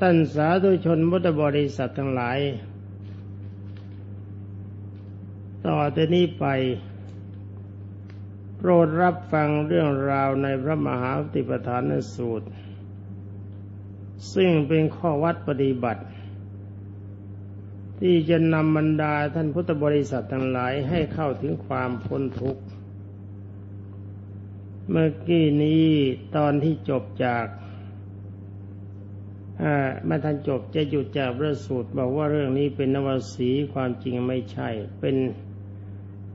ท่านสาธุชนพุทธบริษัททั้งหลาย ต่อแต่นี้ไป โปรดรับฟังเรื่องราวในพระมหาปฏิปทานสูตร ซึ่งเป็นข้อวัดปฏิบัติ ที่จะนำบรรดาท่านพุทธบริษัททั้งหลายให้เข้าถึงความพ้นทุกข์ เมื่อกี้นี้ตอนที่จบจาก ไม่ทันจบจะหยุดจากพระสูตรบอกว่าเรื่องนี้เป็นนวสีความจริงไม่ใช่ เป็น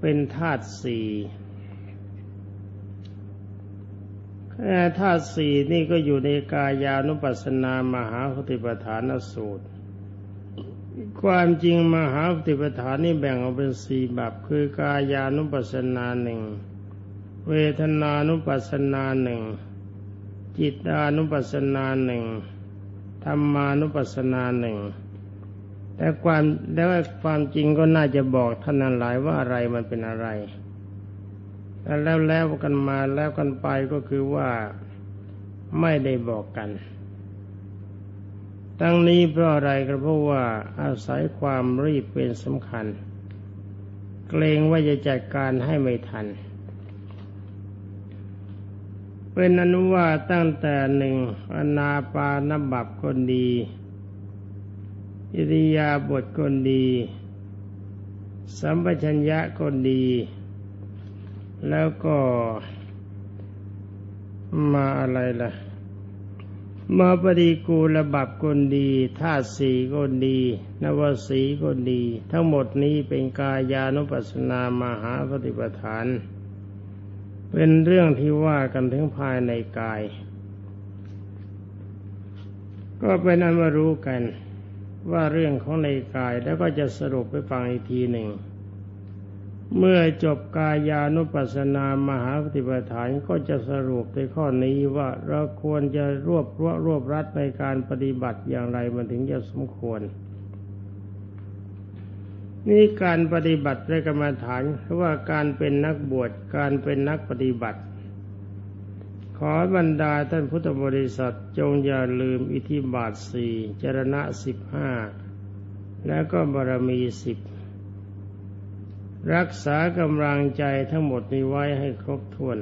เป็นธาตุสี่ธาตุสี่นี่ก็อยู่ในกายานุปัสสนามหาปฏิปทานสูตร ความจริงมหาปฏิปทานนี่แบ่งออกเป็นสี่แบบคือกายานุปัสสนาหนึ่งเวทนานุปัสสนาหนึ่งจิตานุปัสสนาหนึ่ง ธรรมานุปัสสนาหนึ่งแต่ความแล้วความจริงก็น่าจะบอกท่านนั้นหลายว่าอะไรมันเป็นอะไรแล้วแล้วกันมาแล้วกันไปก็คือว่าไม่ได้บอกกัน ตั้งนี้เพราะอะไรก็เพราะว่าอาศัยความรีบเป็นสำคัญ เกรงว่าจะจัดการให้ไม่ทัน เป็นอนุว่าตั้งแต่หนึ่งอนาปานบับคนดี อิริยาบถคนดี สัมปชัญญะคนดี แล้วก็มาอะไรล่ะ มาปฏิกูลบับคนดีธาตุสีคนดี นวสีคนดี ทั้งหมดนี้เป็นกายานุปัสสนามหาปฏิปทาน เป็นเรื่องที่ว่ากันถึงภายในกาย ก็เป็นอันมารู้กันว่าเรื่องของในกายแล้วก็จะสรุปไปฟังอีกทีหนึ่ง เมื่อจบกายานุปัสสนามหาปฏิปทานก็จะสรุปในข้อนี้ว่าเราควรจะรวบรวบรวบรัดในการปฏิบัติอย่างไรมันถึงจะสมควร นี่การปฏิบัติในกรรมฐานเพราะว่าการเป็นนักบวชการเป็นนักปฏิบัติ ขอบรรดาท่านพุทธบริษัทจงอย่าลืมอิทิบาทสี่จรณะสิบห้าแล้วก็บารมีสิบรักษากำลังใจทั้งหมดนี้ไว้ให้ครบถ้วน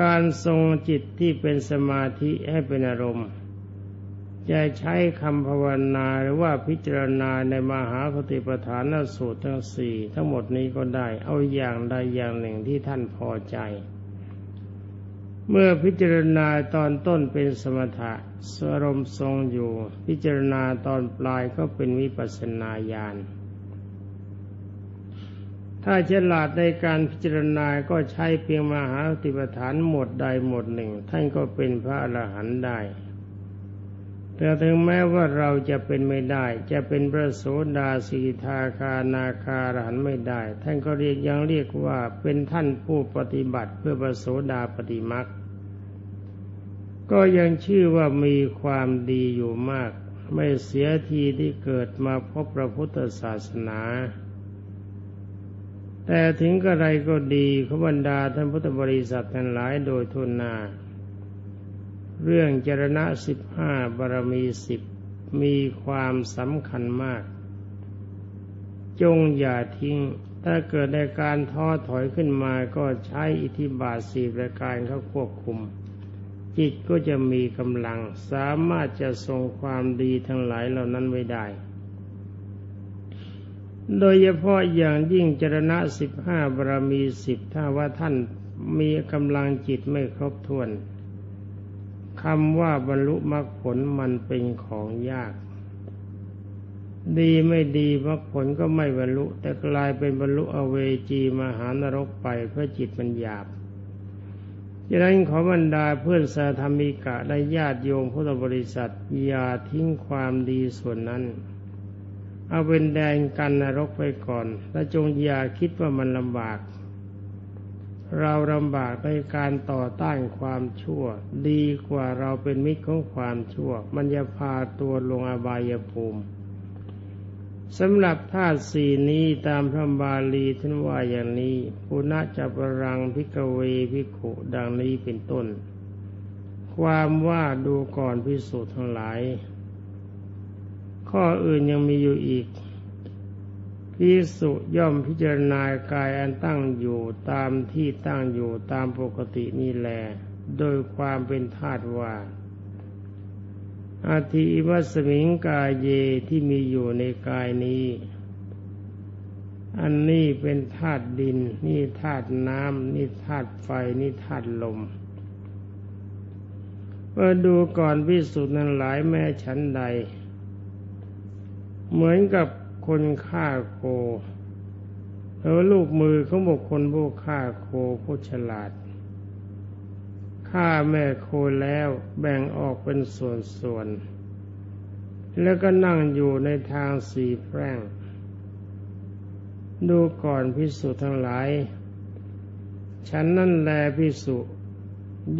การทรงจิตที่เป็นสมาธิให้เป็นอารมณ์ จะใช้คำภาวนาหรือว่าพิจารณาในมหาปฏิปทานสูตรทั้งสี่ทั้งหมดนี้ก็ได้ เอาอย่างใดอย่างหนึ่งที่ท่านพอใจ เมื่อพิจารณาตอนต้นเป็นสมถะสรมทรงอยู่ พิจารณาตอนปลายก็เป็นวิปัสนาญาณถ้าฉลาดในการพิจารณาก็ใช้เพียงมหาปฏิปทานหมดใดหมดหนึ่ง ท่านก็เป็นพระอรหันต์ได้ แต่ถึงแม้ว่าเราจะเป็นไม่ได้ จะเป็นพระโสดาสีทาคานาคาหันไม่ได้ ท่านก็เรียกยังเรียกว่าเป็นท่านผู้ปฏิบัติเพื่อพระโสดาปฏิมักก็ยังชื่อว่ามีความดีอยู่มาก ไม่เสียทีที่เกิดมาพบพระพุทธศาสนา แต่ถึงกระไรก็ดีขบรรดาท่านพุทธบริษัททั้งหลายโดยทุนนา เรื่องจรณะสิบห้าบารมีสิบมีความสำคัญมาก จงอย่าทิ้ง ถ้าเกิดในการท้อถอยขึ้นมาก็ใช้อิทธิบาทสี่ประการเขาควบคุม จิตก็จะมีกำลัง สามารถจะทรงความดีทั้งหลายเหล่านั้นไว้ได้ โดยเฉพาะอย่างยิ่งจรณะสิบห้าบารมีสิบถ้าว่าท่านมีกำลังจิตไม่ครบถ้วน คำว่าบรรลุมรรคผลมันเป็นของยาก ดีไม่ดีมรรคผลก็ไม่บรรลุ แต่กลายเป็นบรรลุอเวจีมหานรกไปเพราะจิตมันหยาบดังนั้นขอบรรดาเพื่อนสาธรรมิกะและญาติโยมพุทธบริษัท อย่าทิ้งความดีส่วนนั้น เอาเป็นแดนกันนรกไปก่อน และจงอย่าคิดว่ามันลำบาก เราลำบากในการต่อต้านความชั่ว ดีกว่าเราเป็นมิตรของความชั่ว มันจะพาตัวลงอบายภูมิสำหรับธาตุสี่นี้ตามพระบาลีท่านว่าอย่างนี้ปุณะจัปรังพิกเวพิขุดังนี้เป็นต้น ความว่าดูก่อนพิสูจน์ทั้งหลาย ข้ออื่นยังมีอยู่อีก พิสุย่อมพิจารณากายอันตั้งอยู่ตามที่ตั้งอยู่ตามปกตินี่แลโดยความเป็นธาตุว่าอาทิวัสมิงกายเยที่มีอยู่ในกายนี้ อันนี้เป็นธาตุดิน นี่ธาตุน้ำนี่ธาตุไฟ นี่ธาตุลมเมื่อดูก่อนพิสุนั้นหลายแม่ชั้นใด เหมือนกับ คนฆ่าโคแล้วลูกมือของบุคคลผู้ฆ่าโคผู้ฉลาดฆ่าแม่โคแล้วแบ่งออกเป็นส่วนๆ แล้วก็นั่งอยู่ในทางสี่แพร่ง ดูก่อนพิสุทั้งหลาย ฉันนั่นแลพิสุ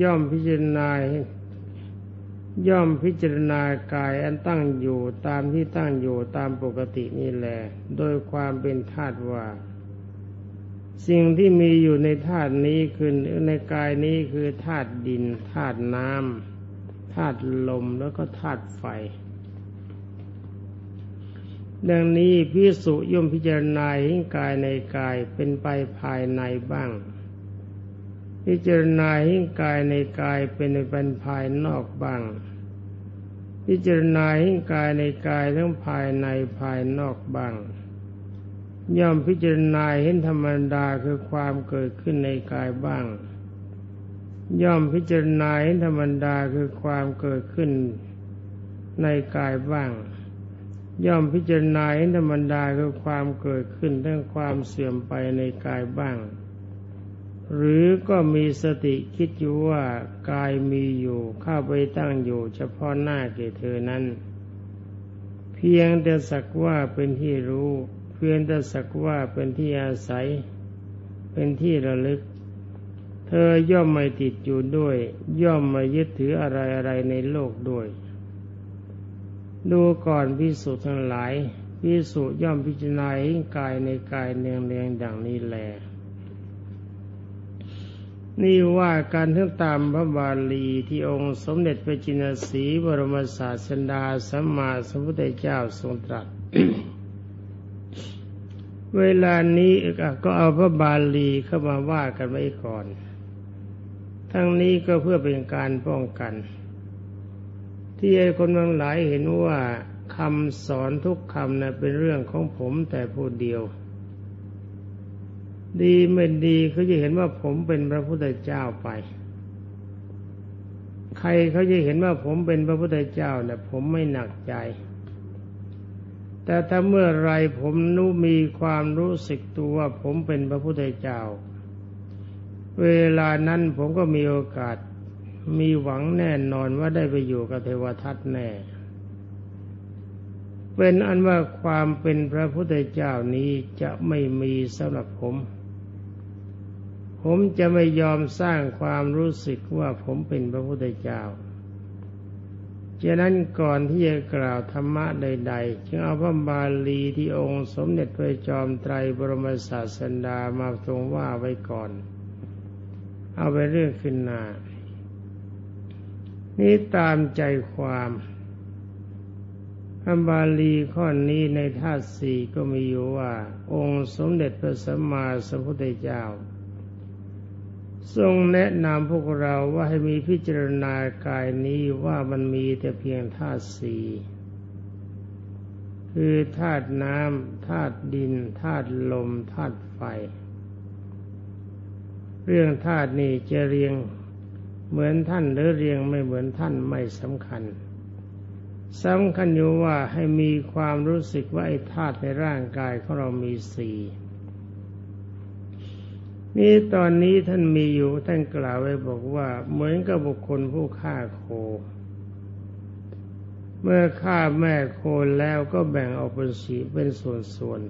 ย่อมพิจารณา ย่อมพิจารณากายอันตั้งอยู่ตามที่ตั้งอยู่ตามปกตินี่แหละโดยความเป็นธาตุว่า สิ่งที่มีอยู่ในธาตุนี้คือในกายนี้คือธาตุดินธาตุน้ำธาตุลมแล้วก็ธาตุไฟ ดังนี้พิสุย่อมพิจารณาเห็นกายในกายเป็นไปภายในบ้าง พิจารณาให้กายในกายเป็นเป็นภายนอกบ้าง พิจารณาให้กายในกายทั้งภายในภายนอกบ้าง ย่อมพิจารณาเห็นธรรมดาคือความเกิดขึ้นในกายบ้าง ย่อมพิจารณาเห็นธรรมดาคือความเกิดขึ้นในกายบ้าง ย่อมพิจารณาเห็นธรรมดาคือความเกิดขึ้นทั้งความเสื่อมไปในกายบ้าง หรือก็มีสติคิดอยู่ว่ากายมีอยู่เข้าไปตั้งอยู่เฉพาะหน้าแก่เธอนั้น เพียงแต่สักว่าเป็นที่รู้ เพียงแต่สักว่าเป็นที่อาศัย เป็นที่ระลึก เธอย่อมไม่ติดอยู่ด้วย ย่อมไม่ยึดถืออะไรอะไรในโลกด้วย ดูก่อนพิสุทั้งหลายพิสุย่อมพิจารณาให้กายในกายเนียงเนียงดังนี้แหละ นี่ว่าการทั้งตามพระบาลีที่องค์สมเด็จพระจินสีบรมศาสดาสัมมาสัมพุทธเจ้าทรงตรัส เวลานี้ก็เอาพระบาลีเข้ามาว่ากันไว้ก่อน ทั้งนี้ก็เพื่อเป็นการป้องกัน ที่ไอ้คนบางหลายเห็นว่าคำสอนทุกคำนะ่ะเป็นเรื่องของผมแต่ผู้เดียว ดีไม่ดีเขาจะเห็นว่าผมเป็นพระพุทธเจ้าไป ใครเขาจะเห็นว่าผมเป็นพระพุทธเจ้าเนี่ยผมไม่หนักใจ แต่ถ้าเมื่อไรผมนู้มีความรู้สึกตัวว่าผมเป็นพระพุทธเจ้า เวลานั้นผมก็มีโอกาสมีหวังแน่นอนว่าได้ไปอยู่กับเทวทัตแน่ เป็นอันว่าความเป็นพระพุทธเจ้านี้จะไม่มีสำหรับผม ผมจะไม่ยอมสร้างความรู้สึกว่าผมเป็นพระพุทธเจ้าฉะนั้นก่อนที่จะกล่าวธรรมะใดๆจึงเอาพระบาลีที่องค์สมเด็จพระจอมไตรบรมศาสดามาทรงว่าไว้ก่อน เอาไปเรื่องขึ้นหน้า นี่ตามใจความพระบาลีข้อนี้ในธาตุสี่ก็มีอยู่ว่า องค์สมเด็จพระสัมมาสัมพุทธเจ้า ทรงแนะนำพวกเราว่าให้มีพิจารณากายนี้ว่ามันมีแต่เพียงธาตุสี่คือธาตุน้ำธาตุดินธาตุลมธาตุไฟ เรื่องธาตุนี้จะเรียงเหมือนท่านหรือเรียงไม่เหมือนท่านไม่สำคัญสำคัญอยู่ว่าให้มีความรู้สึกว่าไอ้ธาตุในร่างกายของเรามีสี่ นี่ตอนนี้ท่านมีอยู่ท่านกล่าวไว้บอกว่า เหมือนกับบุคคลผู้ฆ่าโค เมื่อฆ่าแม่โคแล้วก็แบ่งออกเป็นสีเป็นส่วน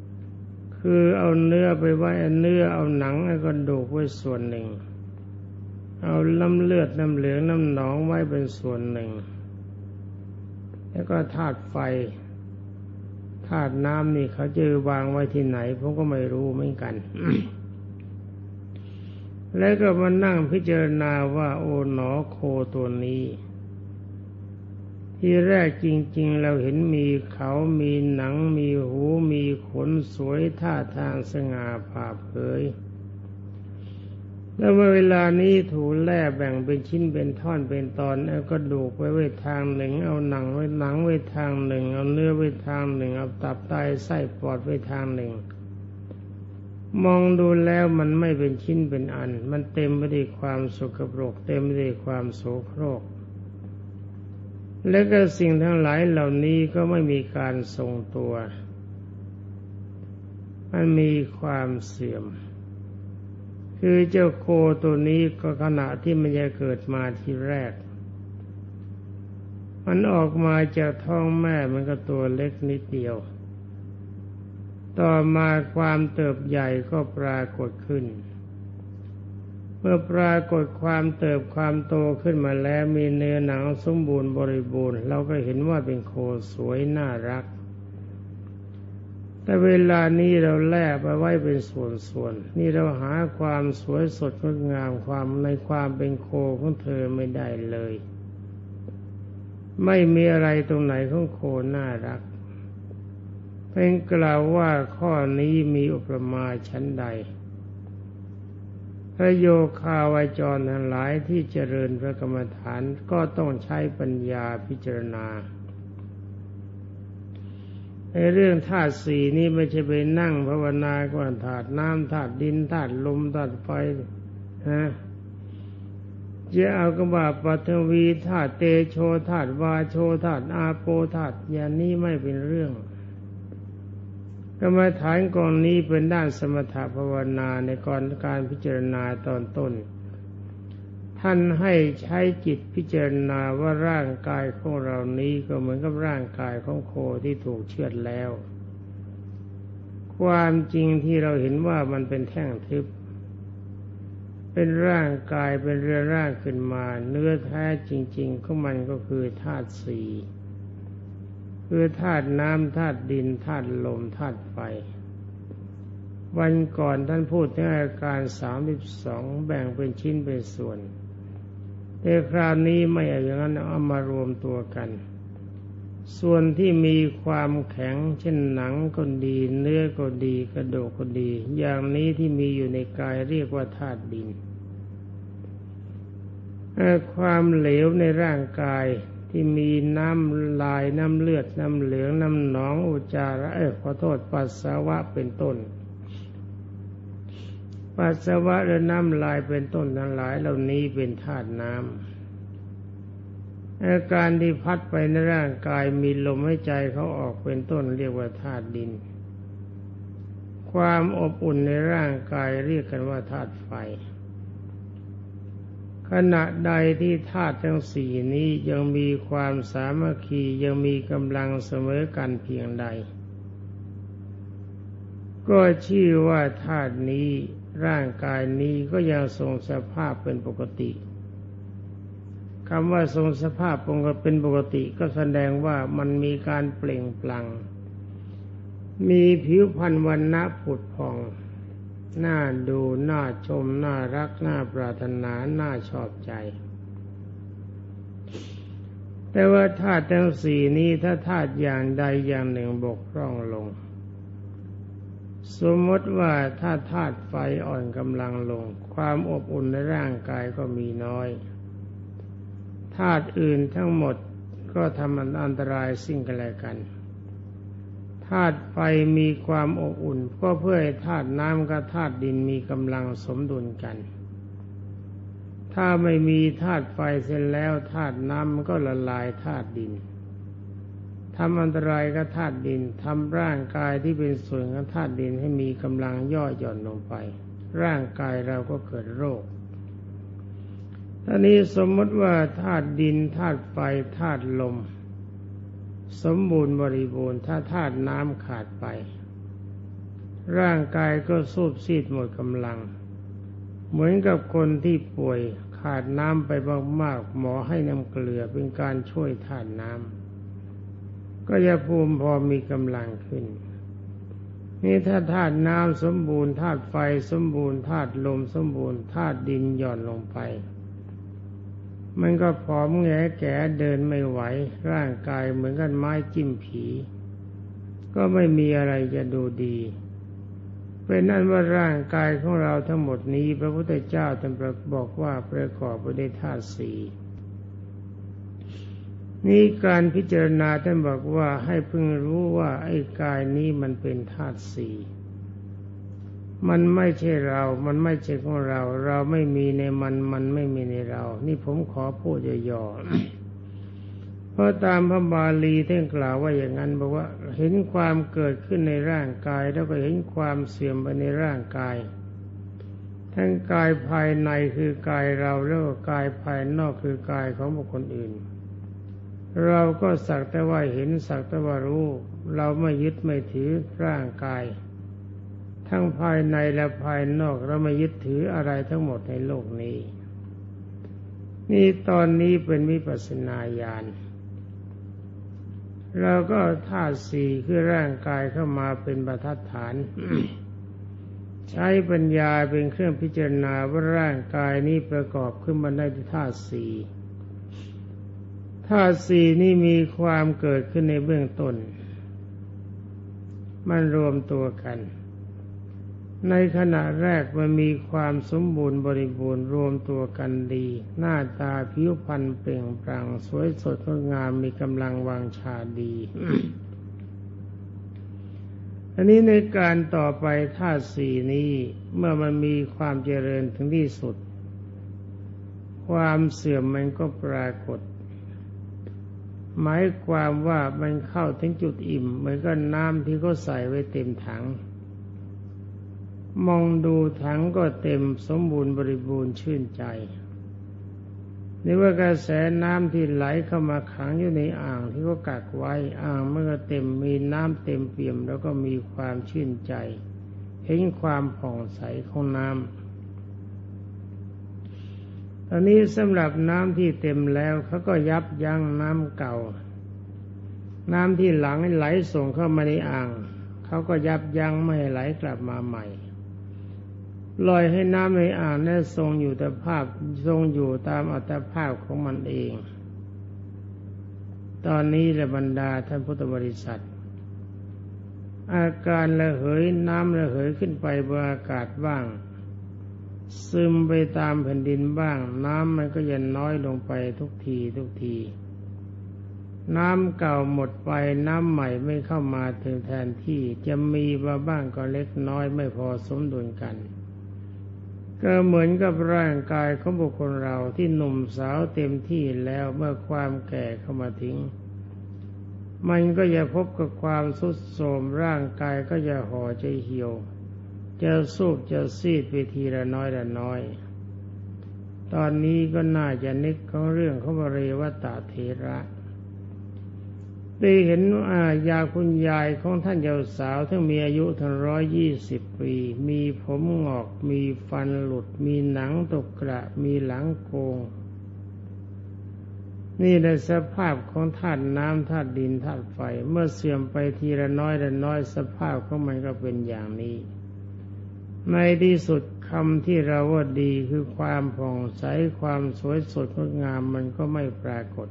ๆคือเอาเนื้อไปไว้เนื้อเอาหนังเอากระดูกไว้ส่วนหนึ่ง เอาล้ำเลือดน้ำเหลืองน้ำหนองไว้เป็นส่วนหนึ่ง แล้วก็ธาตุไฟ ธาตุน้ำนี่เขาจะวางไว้ที่ไหนผมก็ไม่รู้เหมือนกัน แล้วก็มานั่งพิจารณาว่าโอ๋หนอโคตัวนี้ ที่แรกจริง ๆ เราเห็นมีเขามีหนังมีหูมีขนสวยท่าทางสง่าผ่าเผย แล้วเมื่อเวลานี้ถูแล่แบ่งเป็นชิ้นเป็นท่อนเป็นตอนเอากระดูกไว้ไว้ทางหนึ่ง เอาหนังไว้หนังไว้ทางหนึ่ง เอาเนื้อไว้ทางหนึ่ง เอาตับไตไส้ปอดไว้ทางหนึ่ง มองดูแล้วมันไม่เป็นชิ้นเป็นอัน มันเต็มไปด้วยความสกปรก เต็มไปด้วยความโสโครก และก็สิ่งทั้งหลายเหล่านี้ก็ไม่มีการทรงตัว มันมีความเสื่อม คือเจ้าโคตัวนี้ก็ขณะที่มันจะเกิดมาทีแรก มันออกมาจากท้องแม่มันก็ตัวเล็กนิดเดียว ต่อมาความเติบใหญ่ก็ปรากฏขึ้น เมื่อปรากฏความเติบความโตขึ้นมาแล้วมีเนื้อหนังสมบูรณ์บริบูรณ์ เราก็เห็นว่าเป็นโคสวยน่ารัก แต่เวลานี้เราแลกไปไว้เป็นส่วนๆ นี่เราหาความสวยสดงดงามความในความเป็นโคของเธอไม่ได้เลย ไม่มีอะไรตรงไหนของโคน่ารักเป็นกล่าวว่าข้อนี้มีอุปมาชั้นใด พระโยคาวาจรทั้งหลายที่เจริญพระกรรมฐานก็ต้องใช้ปัญญาพิจารณา ในเรื่องธาตุสี่นี้ไม่ใช่ไปนั่งภาวนาก่อนธาตุน้ำธาตุดินธาตุลมธาตุไฟฮะจะเอากระบาปัทวีธาตุเตโชธาตุวาโชธาตุอาโปธาตุอย่างนี้ไม่เป็นเรื่องกรรมฐานกองนี้เป็นด้านสมถภาวนาในก่อนการพิจารณาตอนต้น ท่านให้ใช้จิตพิจารณาว่าร่างกายของเรานี้ก็เหมือนกับร่างกายของโคที่ถูกเชือดแล้ว ความจริงที่เราเห็นว่ามันเป็นแท่งทึบ เป็นร่างกายเป็นเรือร่างขึ้นมา เนื้อแท้จริง ๆ ของมันก็คือธาตุสี่คือธาตุน้ำธาตุดินธาตุลมธาตุไฟวันก่อนท่านพูดถึงอาการสามสิบสองแบ่งเป็นชิ้นเป็นส่วน แต่คราวนี้ไม่อย่างนั้นเอามารวมตัวกัน ส่วนที่มีความแข็งเช่นหนังก็ดี เนื้อก็ดีกระดูกก็ดี อย่างนี้ที่มีอยู่ในกายเรียกว่าธาตุดินความเหลวในร่างกายที่มีน้ำลายน้ำเลือดน้ำเหลืองน้ำหนองอุจจาระเออขอโทษปัสสาวะเป็นต้น ปัสสาวะและน้ำลายเป็นต้นทั้งหลายเหล่านี้เป็นธาตุน้ำอาการที่พัดไปในร่างกายมีลมหายใจเขาออกเป็นต้นเรียกว่าธาตุดิน ความอบอุ่นในร่างกายเรียกกันว่าธาตุไฟ ขณะใดที่ธาตุทั้งสี่นี้ยังมีความสามัคคียังมีกำลังเสมอกันเพียงใด ก็ชื่อว่าธาตุนี้ ร่างกายนี้ก็ยังทรงสภาพเป็นปกติคำว่าทรงสภาพเป็นปกติก็แสดงว่ามันมีการเปล่งปลั่งมีผิวพรรณวันณะผุดผ่องน่าดูน่าชมน่ารักน่าปรารถนาน่าชอบใจ แต่ว่าธาตุทั้งสี่นี้ถ้าธาตุอย่างใดอย่างหนึ่งบกพร่องลง สมมติว่าถ้าธาตุไฟอ่อนกำลังลง ความอบอุ่นในร่างกายก็มีน้อยธาตุอื่นทั้งหมดก็ทำอันตรายสิ่งกันและกันธาตุไฟมีความอบอุ่นก็เพื่อให้ธาตุน้ำกับธาตุดินมีกำลังสมดุลกัน ถ้าไม่มีธาตุไฟเสร็จแล้วธาตุน้ำมันก็ละลายธาตุดิน ทำอันตรายกับธาตุดินทำร่างกายที่เป็นส่วนของธาตุดินให้มีกำลังย่อหย่อนลงไป ร่างกายเราก็เกิดโรคท่านี้สมมติว่าธาตุดินธาตุไฟธาตุลม สมบูรณ์บริบูรณ์ถ้าธาตุน้ำขาดไป ร่างกายก็สูบซีดหมดกำลัง เหมือนกับคนที่ป่วยขาดน้ำไปมากๆหมอให้น้ำเกลือเป็นการช่วยธาตุน้ำ ก็จะภูมิพอมีกำลังขึ้น นี่ถ้าธาตุน้ำสมบูรณ์ธาตุไฟสมบูรณ์ธาตุลมสมบูรณ์ธาตุดินหย่อนลงไป มันก็ผอมแงแก่เดินไม่ไหว ร่างกายเหมือนกันไม้จิ้มผี ก็ไม่มีอะไรจะดูดีเป็นนั่นว่าร่างกายของเราทั้งหมดนี้ พระพุทธเจ้าท่านบอกว่าประกอบไปด้วยธาตุสี่ นี่การพิจารณาท่านบอกว่าให้พึงรู้ว่าไอ้กายนี้มันเป็นธาตุสี่มันไม่ใช่เรา มันไม่ใช่ของเรา เราไม่มีในมัน มันไม่มีในเรา นี่ผมขอพูดย่อๆ เพราะตามพระบาลีท่านกล่าวว่าอย่างนั้นบอกว่าเห็นความเกิดขึ้นในร่างกาย แล้วก็เห็นความเสื่อมไปในร่างกาย ทั้งกายภายในคือกายเราแล้วก็กายภายนอกคือกายของบุคคลอื่น เราก็สักแต่ว่าเห็นสักแต่ว่ารู้ เราไม่ยึดไม่ถือร่างกาย ทั้งภายในและภายนอกเราไม่ยึดถืออะไรทั้งหมดในโลกนี้ นี่ตอนนี้เป็นวิปัสสนาญาณเราก็ธาตุสี่คือร่างกายเข้ามาเป็นบรรทัดฐาน ใช้ปัญญาเป็นเครื่องพิจารณาว่าร่างกายนี้ประกอบขึ้นมาได้ด้วยธาตุสี่ ธาตุสี่นี่มีความเกิดขึ้นในเบื้องต้น มันรวมตัวกัน ในขณะแรกมันมีความสมบูรณ์บริบูรณ์รวมตัวกันดี หน้าตาผิวพรรณเปล่งปลั่งสวยสดงดงามมีกำลังวางชาดีอันนี้ในการต่อไปธาตุสี่นี้เมื่อมันมีความเจริญถึงที่สุด ความเสื่อมมันก็ปรากฏ หมายความว่ามันเข้าถึงจุดอิ่ม เหมือนกับน้ำที่เขาใส่ไว้เต็มถัง มองดูถังก็เต็มสมบูรณ์บริบูรณ์ชื่นใจนี่ว่ากระแสน้ำที่ไหลเข้ามาขังอยู่ในอ่างที่เขากักไว้อ่างเมื่อเต็มมีน้ำเต็มเปี่ยม แล้วก็มีความชื่นใจ เห็นความผ่องใสของน้ำ ตอนนี้สำหรับน้ำที่เต็มแล้วเขาก็ยับยั้งน้ำเก่า น้ำที่หลังไหลส่งเข้ามาในอ่างเขาก็ยับยั้งไม่ให้ไหลกลับมาใหม่ลอยให้น้ำในอ่างนั้นทรงอยู่แต่ภาพทรงอยู่ตามอัตภาพของมันเอง ตอนนี้ระบรรดาท่านพุทธบริษัท อาการระเหยน้ำระเหยขึ้นไปบนอากาศบ้าง ซึมไปตามแผ่นดินบ้าง น้ำมันก็ยันน้อยลงไปทุกทีทุกที น้ำเก่าหมดไปน้ำใหม่ไม่เข้ามาถึงแทนที่จะมีมาบ้างก็เล็กน้อยไม่พอสมดุลกัน ก็เหมือนกับร่างกายของบุคคลเราที่หนุ่มสาวเต็มที่แล้วเมื่อความแก่เข้ามาทิ้งมันก็จะพบกับความสุดโทมร่างกายก็จะห่อใจเหี่ยว จะสูบจะซีดไปทีละน้อยละน้อย ตอนนี้ก็น่าจะนึกของเรื่องของบริวัตเทระได้เห็นอายาคุณยายของท่านเยาสาวทั้งมีอายุทั้งร้อยยี่สิบปี มีผมงอก มีฟันหลุด มีหนังตกกระ มีหลังโกง นี่ในสภาพของธาตุน้ำธาตุดินธาตุไฟ เมื่อเสื่อมไปทีละน้อยละน้อยสภาพของมันก็เป็นอย่างนี้ ในที่สุดคำที่เราว่าดีคือความผ่องใสความสวยสดงดงามมันก็ไม่ปรากฏ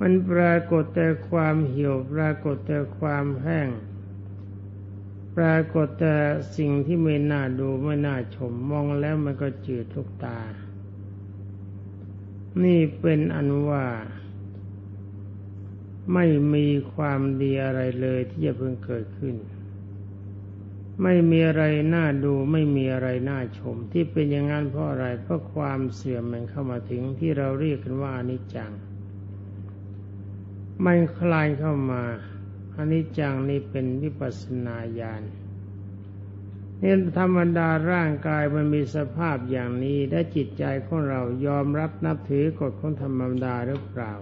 มันปรากฏแต่ความเหี่ยวปรากฏแต่ความแห้ง ปรากฏแต่สิ่งที่ไม่น่าดูไม่น่าชมมองแล้วมันก็จืดทุกตา นี่เป็นอันว่าไม่มีความดีอะไรเลยที่จะเพิ่งเกิดขึ้น ไม่มีอะไรน่าดูไม่มีอะไรน่าชม ที่เป็นอย่างนั้นเพราะอะไรเพราะความเสื่อมมันเข้ามาถึงที่เราเรียกกันว่าอนิจจัง มันคลายเข้ามาอนิจจังนี่เป็นวิปัสนาญาณเนี่ธรรมดาร่างกายมันมีสภาพอย่างนี้และจิตใจของเรายอมรับนับถือกฎของธรรมดาหรือเปล่า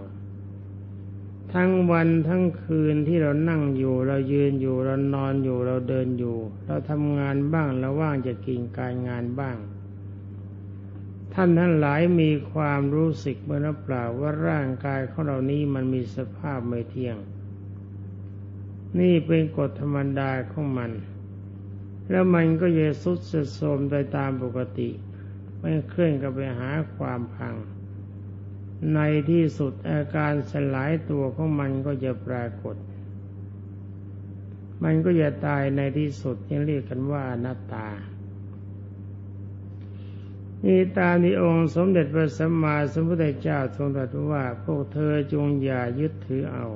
ทั้งวันทั้งคืนที่เรานั่งอยู่ เรายืนอยู่เรานอนอยู่เราเดินอยู่ เราทำงานบ้างเราว่างจะกินการงานบ้าง ท่านทั้งหลายมีความรู้สึกเมื่อเปล่าว่าร่างกายของเรานี้มันมีสภาพไม่เที่ยง นี่เป็นกฎธรรมดาของมัน แล้วมันก็จะสุดสโทมไปตามปกติ ไม่เคลื่อนกับไปหาความพัง ในที่สุดอาการสลายตัวของมันก็จะปรากฏ มันก็จะตายในที่สุดที่เรียกกันว่าอนัตตา นี่ตามที่องค์สมเด็จพระสัมมาสัมพุทธเจ้าทรงตรัสว่าพวกเธอจงอย่ายึดถือเอา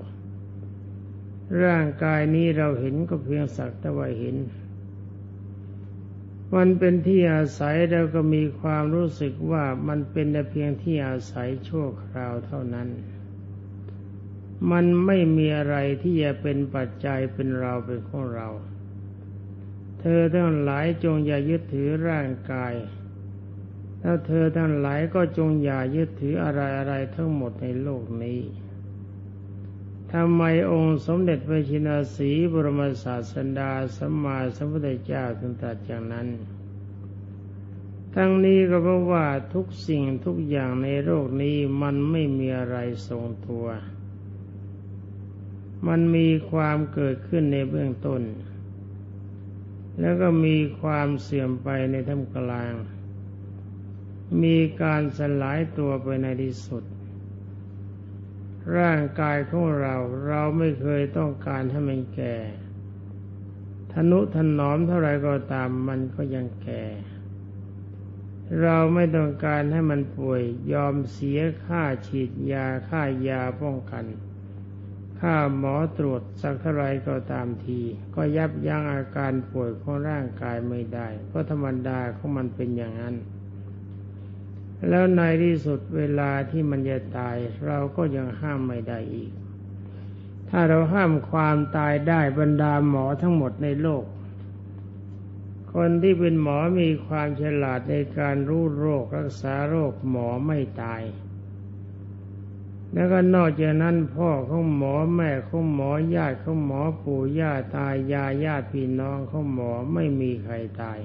ร่างกายนี้เราเห็นก็เพียงสักแต่ว่าเห็น มันเป็นที่อาศัยเราก็มีความรู้สึกว่ามันเป็นแต่เพียงที่อาศัยชั่วคราวเท่านั้น มันไม่มีอะไรที่จะเป็นปัจจัยเป็นเราเป็นของเรา เธอทั้งหลายจงอย่ายึดถือร่างกาย แล้วเธอทั้งหลายก็จงอย่ายึดถืออะไรอะไรทั้งหมดในโลกนี้ ทำไมองค์สมเด็จพระชินสีบรมศาสดาสัมมาสัมพุทธเจ้าถึงตรัสอย่างนั้น ทั้งนี้ก็เพราะว่าทุกสิ่งทุกอย่างในโลกนี้มันไม่มีอะไรทรงตัว มันมีความเกิดขึ้นในเบื้องต้น แล้วก็มีความเสื่อมไปในท่ามกลาง มีการสลายตัวไปในที่สุด ร่างกายของเราเราไม่เคยต้องการให้มันแก่ทนุถนอมเท่าไรก็ตามมันก็ยังแก่ เราไม่ต้องการให้มันป่วยยอมเสียค่าฉีดยาค่ายาป้องกัน ค่าหมอตรวจสักเท่าไรก็ตามที ก็ยับยั้งอาการป่วยของร่างกายไม่ได้ เพราะธรรมดาของมันเป็นอย่างนั้น แล้วในที่สุดเวลาที่มันจะตาย เราก็ยังห้ามไม่ได้อีก ถ้าเราห้ามความตายได้บรรดาหมอทั้งหมดในโลก คนที่เป็นหมอมีความฉลาดในการรู้โรครักษาโรคหมอไม่ตาย แล้วก็นอกจากนั้นพ่อของหมอแม่ของหมอญาติของหมอปู่ย่าตายยายญาติพี่น้องของหมอไม่มีใครตาย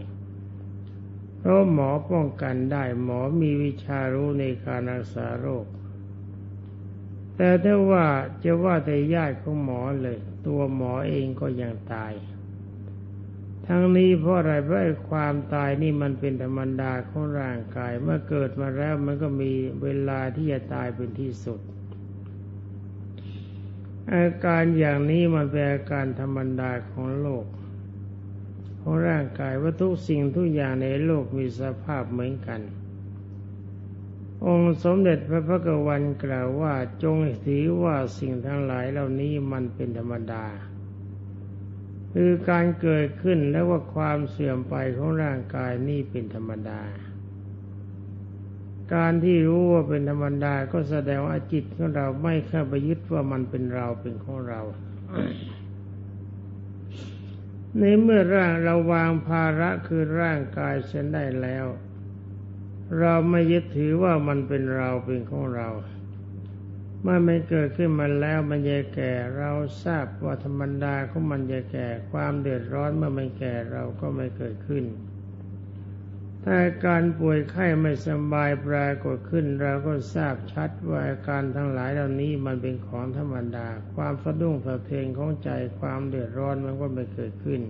เพราะหมอป้องกันได้หมอมีวิชารู้ในการรักษาโรค แต่ถ้าว่าจะว่าแต่ญาติของหมอเลย ตัวหมอเองก็ยังตาย ทั้งนี้เพราะอะไรเพราะความตายนี่มันเป็นธรรมดาของร่างกาย เมื่อเกิดมาแล้วมันก็มีเวลาที่จะตายเป็นที่สุด อาการอย่างนี้มันเป็นอาการธรรมดาของโลก ของร่างกายว่าทุกสิ่งทุกอย่างในโลกมีสภาพเหมือนกัน องค์สมเด็จพระพุทธวันกล่าวว่าจงถือว่าสิ่งทั้งหลายเหล่านี้มันเป็นธรรมดา คือการเกิดขึ้นและว่าความเสื่อมไปของร่างกายนี่เป็นธรรมดา การที่รู้ว่าเป็นธรรมดาก็แสดงว่าจิตของเราไม่เข้าไปยึดว่ามันเป็นเราเป็นของเรา ในเมื่อร่างเราวางภาระคือร่างกายเส้นได้แล้ว เราไม่ยึดถือว่ามันเป็นเราเป็นของเราเมื่อมันเกิดขึ้นมาแล้วมันจะแก่ เราทราบว่าธรรมดาของมันจะแก่ ความเดือดร้อนเมื่อมันแก่เราก็ไม่เกิดขึ้น ถ้าการป่วยไข้ไม่สบายปรากฏขึ้นเราก็ทราบชัดว่าอาการทั้งหลายเหล่านี้มันเป็นของธรรมดา ความสะดุ้งสะเทือนของใจความเดือดร้อนมันก็ไม่เกิดขึ้น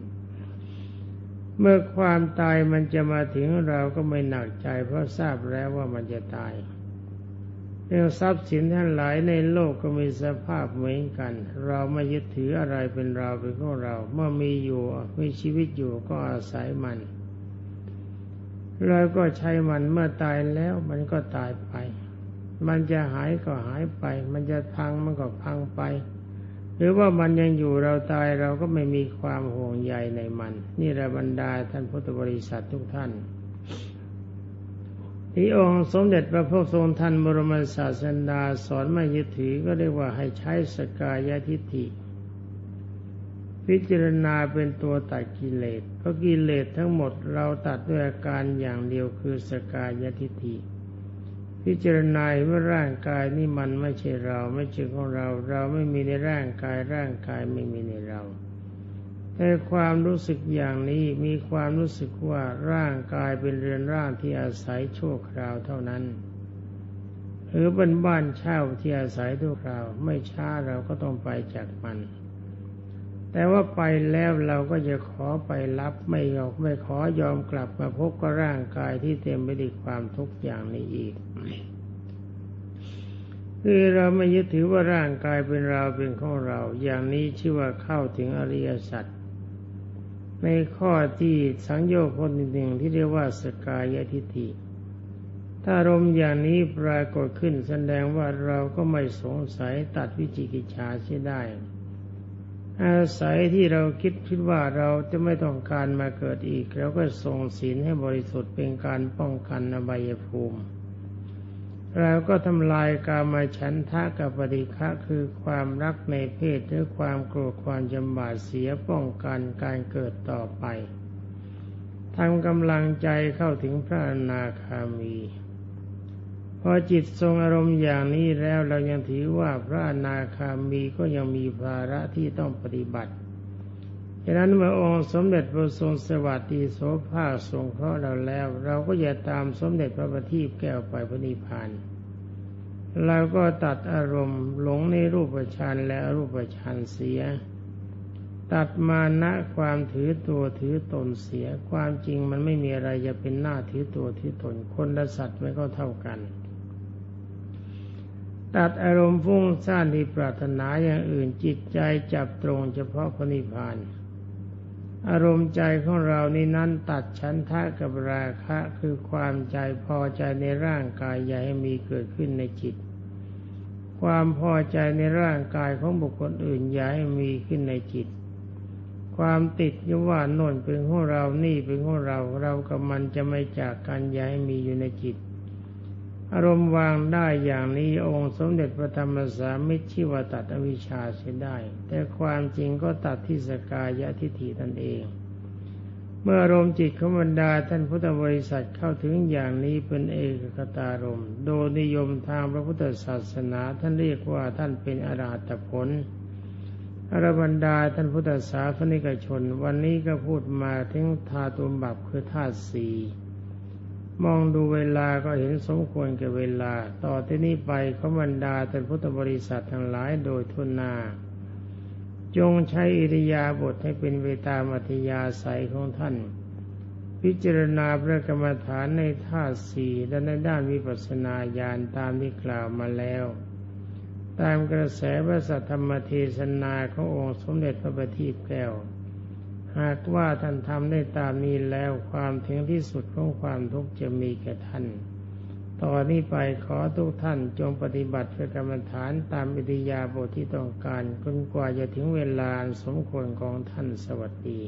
เมื่อความตายมันจะมาถึงเราก็ไม่หนักใจ เพราะทราบแล้วว่ามันจะตายเรื่องทรัพย์สินทั้งหลายในโลกก็มีสภาพเหมือนกัน เราไม่ยึดถืออะไรเป็นเราเป็นของเรา เมื่อมีอยู่มีชีวิตอยู่ก็อาศัยมัน เราก็ใช้มันเมื่อตายแล้วมันก็ตายไป มันจะหายก็หายไป มันจะพังมันก็พังไป หรือว่ามันยังอยู่เราตายเราก็ไม่มีความห่วงใยในมัน นี่แหละบรรดาท่านพุทธบริษัททุกท่านที่องค์สมเด็จพระพุทธทรงท่านบรมศาสดาสอนไม่ยึดถือก็เรียกว่าให้ใช้สกายทิฏฐิ พิจารณาเป็นตัวตัดกิเลสเพราะกิเลสทั้งหมดเราตัดด้วยอาการอย่างเดียวคือสกายทิฏฐิ พิจารณาว่าร่างกายนี่มันไม่ใช่เราไม่ใช่ของเรา เราไม่มีในร่างกายร่างกายไม่มีในเราแต่ความรู้สึกอย่างนี้มีความรู้สึกว่าร่างกายเป็นเรือนร่างที่อาศัยชั่วคราวเท่านั้นหรือเป็นบ้านเช่าที่อาศัยทั่วคราว ไม่ช้าเราก็ต้องไปจากมัน แต่ว่าไปแล้วเราก็จะขอไปรับไม่ยอมไม่ขอยอมกลับมาพบกับร่างกายที่เต็มไปด้วยความทุกข์อย่างนี้อีก คือเราไม่ยึดถือว่าร่างกายเป็นเราเป็นของเรา อย่างนี้ชื่อว่าเข้าถึงอริยสัจในข้อที่สังโยชน์คนหนึ่งที่เรียกว่าสกายทิฏฐิถ้ารมอย่างนี้ปรากฏขึ้นแสดงว่าเราก็ไม่สงสัยตัดวิจิกิจฉาเสียได้ อาศัยที่เราคิดคิดว่าเราจะไม่ต้องการมาเกิดอีกเราก็ส่งศีลให้บริสุทธิ์เป็นการป้องกันอบายภูมิเราก็ทำลายกามาฉันทะกับปฏิฆะคือความรักในเพศหรือความโกรธความจำบาดเสียป้องกันการเกิดต่อไปทำกำลังใจเข้าถึงพระอนาคามี พอจิตทรงอารมณ์อย่างนี้แล้วเรายังถือว่าพระอนาคามีก็ยังมีภาระที่ต้องปฏิบัติฉะนั้นเมื่อองค์สมเด็จพระทรงสวัสดีโสภาทรงเคราะห์เราแล้ว เราก็อย่าตามสมเด็จพระบัณฑิตแก้วไปพระนิพพานเราก็ตัดอารมณ์หลงในรูปฌานและรูปฌานเสีย ตัดมานะความถือตัวถือตนเสีย ความจริงมันไม่มีอะไรจะเป็นหน้าถือตัวถือตนคนและสัตว์ไม่ก็เท่ากัน ตัดอารมณ์ฟุ้งซ่านที่ปรารถนาอย่างอื่นจิตใจจับตรงเฉพาะพระนิพพานอารมณ์ใจของเรานี่นั้นตัดชั้นทะกับราคะคือความใจพอใจในร่างกายอย่าให้มีเกิดขึ้นในจิต ความพอใจในร่างกายของบุคคลอื่นอย่าให้มีขึ้นในจิต ความติดยว่าโน่นเป็นของเรานี่เป็นของเราเรากับมันจะไม่จากกันอย่าให้มีอยู่ในจิต อารมณ์วางได้อย่างนี้องค์สมเด็จพระธรรมสามิชื่อว่าตัดอวิชชาเสียได้ แต่ความจริงก็ตัดที่สกายะทิฏฐิตนเอง เมื่ออารมณ์จิตของบรรดาท่านพุทธบริษัทเข้าถึงอย่างนี้เป็นเอกคตารมโดยนิยมทางพระพุทธศาสนาท่านเรียกว่าท่านเป็นอรหัตผลอรบรรดาท่านพุทธศาสนิกชน วันนี้ก็พูดมาถึงธาตุบับคือธาตุสี่ มองดูเวลาก็เห็นสมควรแก่เวลา ต่อที่นี้ไปขบรรดาท่านพุทธบริษัททั้งหลายโดยทุนนาจงใช้อิริยาบถให้เป็นเวตามัธยาศัยของท่าน พิจารณาพระกรรมฐานในท่าสี่และในด้านวิปัสสนาญาณตามที่กล่าวมาแล้ว ตามกระแสพระสัทธรรมเทศนาขององค์สมเด็จพระบัณฑิตแก้ว หากว่าท่านทำได้ตามนี้แล้วความถึงที่สุดของความทุกข์จะมีแก่ท่าน ต่อนนี้ไปขอทุกท่านจงปฏิบัติเพื่อกรรมฐานตามอิทยาบทที่ต้องการจนกว่าจะถึงเวลาสมควรของท่านสวัสดี